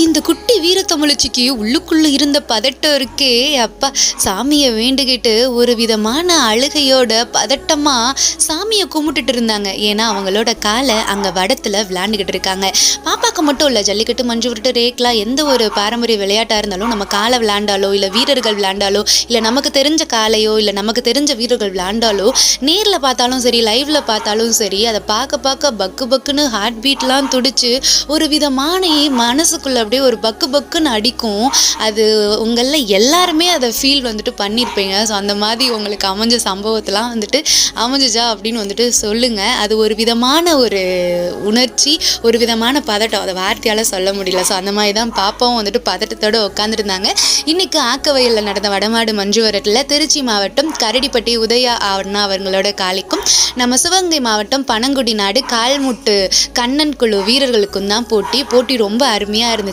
இந்த குட்டி வீரத்தமிழச்சிக்கு உள்ளுக்குள்ள இருந்த பதட்டம் இருக்கே அப்பா சாமியை வேண்டுகிட்டு ஒரு விதமான அழுகையோட பதட்டமா சாமியை கும்பிட்டுட்டு இருந்தாங்க. ஏன்னா அவங்களோட காலை அங்க வடத்துல விளையாண்டுக்கிட்டு இருக்காங்க. பாப்பாக்கு மட்டும் இல்ல ஜல்லிக்கட்டு மஞ்சு விட்டு ரேக்லா எந்த ஒரு பாரம்பரிய விளையாட்டா இருந்தாலும் நம்ம காலை விளையாண்டாலோ இல்ல வீரர்கள் விளையாண்டாலோ இல்ல நமக்கு தெரிஞ்ச காலையோ இல்ல நமக்கு தெரிஞ்ச வீரர்கள் விளையாண்டாலோ நேர்ல பார்த்தாலும் சரி லைவ்ல பார்த்தாலும் சரி அதை பார்க்க பார்க்க பக்கு பக்குன்னு ஹார்ட் பீட்லாம் துடிச்சு ஒரு விதமான மனசுக்குள்ள அப்படியே ஒரு பக்கு பக்குன்னு அடிக்கும். அது உங்களில் எல்லாருமே அதை ஃபீல் வந்துட்டு பண்ணியிருப்பீங்க ஸோ அந்த மாதிரி உங்களுக்கு அமைஞ்ச சம்பவத்தெலாம் வந்துட்டு அமைஞ்சுச்சா அப்படின்னு வந்துட்டு சொல்லுங்கள் அது ஒரு விதமான ஒரு உணர்ச்சி ஒரு விதமான பதட்டம். அதை வார்த்தையால் சொல்ல முடியல. ஸோ அந்த மாதிரி தான் பாப்பாவும் வந்துட்டு பதட்டத்தோடு உட்காந்துருந்தாங்க இன்றைக்கு ஆக்கவயலில் நடந்த வடமாடு மஞ்சுவரத்தில் திருச்சி மாவட்டம் கரடிப்பட்டி உதயா அண்ணா அவர்களோட காலிக்கும் நம்ம சிவகங்கை மாவட்டம் பனங்குடி நாடு கால்முட்டு கண்ணன் குழு வீரர்களுக்கும் தான் போட்டி. போட்டி ரொம்ப அருமையாக இருந்துச்சு.